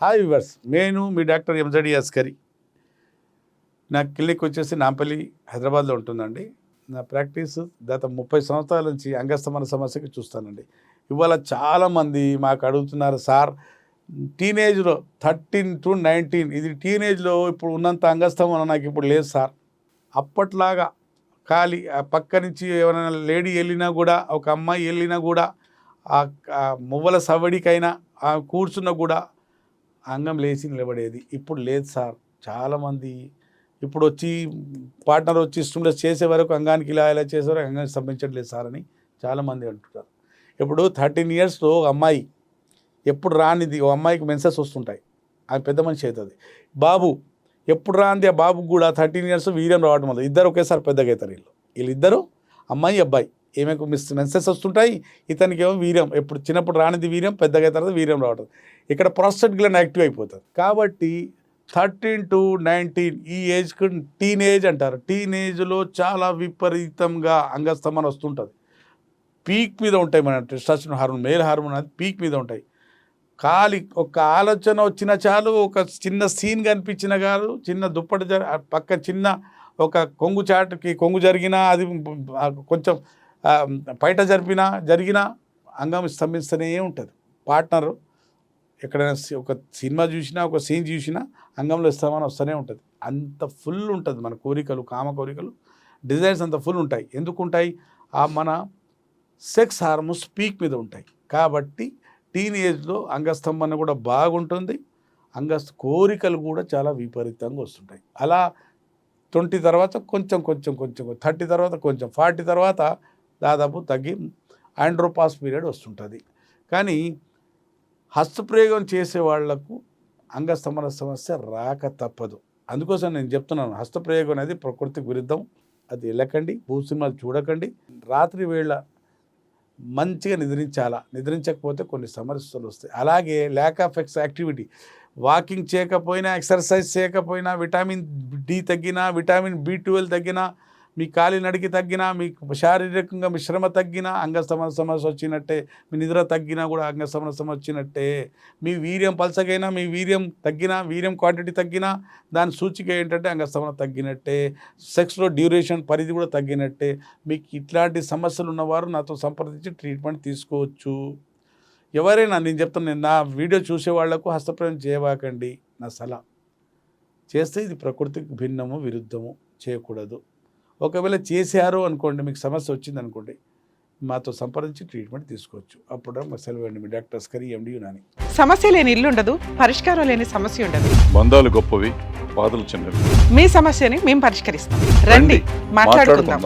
Hi viewers నేను మీ doctor ఎంజడి Askari. నా clinic వచ్చేసి నాంపల్లి హైదరాబాద్లో ఉంటుందండి. నా ప్రాక్టీస్ గత ముప్పై సంవత్సరాల నుంచి అంగస్తమన సమస్యకి చూస్తానండి. ఇవాళ చాలామంది మాకు అడుగుతున్నారు సార్ టీనేజ్లో థర్టీన్ టు నైన్టీన్ ఇది టీనేజ్లో ఇప్పుడు ఉన్నంత అంగస్తమన నాకు ఇప్పుడు లేదు సార్. అప్పట్లాగా ఖాళీ పక్క నుంచి ఎవరైనా లేడీ వెళ్ళినా కూడా ఒక అమ్మాయి వెళ్ళినా కూడా ఆ మువ్వల సవడికైనా కూర్చున్నా కూడా అంగం లేచి నిలబడేది. ఇప్పుడు లేదు సార్. చాలామంది ఇప్పుడు వచ్చి పార్ట్నర్ వచ్చి స్టూడెంట్స్ చేసే వరకు అంగానికి ఇలా ఇలా చేసే వరకు అంగానికి స్తంభించట్లేదు సార్ అని చాలామంది అంటుంటారు ఇప్పుడు థర్టీన్ ఇయర్స్లో ఒక అమ్మాయి ఎప్పుడు రానిది ఓ అమ్మాయికి మెన్సెస్ వస్తుంటాయి. ఆమె పెద్ద మనిషి అవుతుంది బాబు ఎప్పుడు రాంది ఆ బాబుకు కూడా థర్టీన్ ఇయర్స్ వీర్యం రావడం వల్ల ఇద్దరు ఒకేసారి పెద్దగా అవుతారు వీళ్ళు. వీళ్ళిద్దరు అమ్మాయి అబ్బాయి. ఏమేకు మిస్ మెన్సెస్ వస్తుంటాయి. ఇతనికి ఏమో వీర్యం. ఎప్పుడు చిన్నప్పుడు రానిది వీర్యం పెద్దగా తర్వాత వీర్యం రావడం ఇక్కడ ప్రాస్టెట్ గ్లాండ్ యాక్టివ్ అయిపోతుంది కాబట్టి థర్టీన్ టు నైన్టీన్ ఈ ఏజ్కి టీనేజ్ అంటారు. టీనేజ్లో చాలా విపరీతంగా అంగస్తమన వస్తుంటుంది. పీక్ మీద ఉంటాయి మన టెస్టాస్టెరాన్ హార్మోన్ మేల్ హార్మోన్ అనేది పీక్ మీద ఉంటాయి. ఖాళీ ఒక ఆలోచన వచ్చిన చాలు ఒక చిన్న సీన్ కనిపించిన కాదు చిన్న దుప్పటి జరి పక్క చిన్న ఒక కొంగు చాటుకి కొంగు జరిగినా అది కొంచెం బయట జరిపినా జరిగినా అంగం స్తంభిస్తూనే ఉంటుంది. పార్ట్నరు ఎక్కడైనా ఒక సినిమా చూసినా ఒక సీన్ చూసినా అంగంలో ఇస్తామని వస్తూనే ఉంటుంది. అంత ఫుల్ ఉంటుంది మన కోరికలు కామ కోరికలు. డిజైర్స్ అంత ఫుల్ ఉంటాయి. ఎందుకు ఉంటాయి? ఆ మన సెక్స్ హార్మోన్స్ పీక్ మీద ఉంటాయి. కాబట్టి టీనేజ్లో అంగస్తంభన కూడా బాగుంటుంది. అంగస్ కోరికలు కూడా చాలా విపరీతంగా వస్తుంటాయి. అలా ట్వంటీ తర్వాత కొంచెం కొంచెం కొంచెం థర్టీ తర్వాత కొంచెం ఫార్టీ తర్వాత దాదాపు తగ్గి ఆండ్రోపాస్ పీరియడ్ వస్తుంటుంది. కానీ హస్తప్రయోగం చేసే వాళ్ళకు అంగస్తంభన సమస్య రాక తప్పదు. అందుకోసం నేను చెప్తున్నాను హస్తప్రయోగం అనేది ప్రకృతికి విరుద్ధం. అది వెళ్ళకండి భూ సినిమాలు చూడకండి. రాత్రి వేళ మంచిగా నిద్రించాలా? నిద్రించకపోతే కొన్ని సమస్యలు వస్తాయి. అలాగే lack of ex activity walking చేయకపోయినా ఎక్సర్సైజ్ చేయకపోయినా విటామిన్ డి తగ్గినా విటామిన్ బి ట్వెల్వ్ తగ్గినా మీ కాలి నడికి తగ్గినా మీకు శారీరకంగా మీ శ్రమ తగ్గినా అంగస్తమన సమస్య వచ్చినట్టే మీ నిద్ర తగ్గినా కూడా అంగస్తమన సమస్య వచ్చినట్టే. మీ వీర్యం పలసగైనా మీ వీర్యం తగ్గినా వీర్యం క్వాంటిటీ తగ్గినా దాని సూచిక ఏంటంటే అంగస్తమన తగ్గినట్టే. సెక్స్లో డ్యూరేషన్ పరిధి కూడా తగ్గినట్టే. మీకు ఇట్లాంటి సమస్యలు ఉన్నవారు నాతో సంప్రదించి ట్రీట్మెంట్ తీసుకోవచ్చు. ఎవరైనా నేను చెప్తాను నేను నా వీడియో చూసే వాళ్ళకు చేయవాకండి నా సలహా. చేస్తే ఇది ప్రకృతికి భిన్నము విరుద్ధము చేయకూడదు. ఒకవేళ చేశారు అనుకోండి మీకు సమస్య వచ్చింది అనుకోండి మాతో సంప్రదించి ట్రీట్మెంట్ తీసుకోవచ్చు. అప్పుడు మా సెలవు అండి మీ డాక్టర్స్ కరీ ఎండి నాని. సమస్య లేని ఇల్లు ఉండదు పరిష్కారం లేని సమస్య ఉండదు. బంధాలు గొప్పవి బాధలు చిన్నవి. మీ సమస్యని మేము పరిష్కరిస్తాం. రండి మాట్లాడుకుందాం.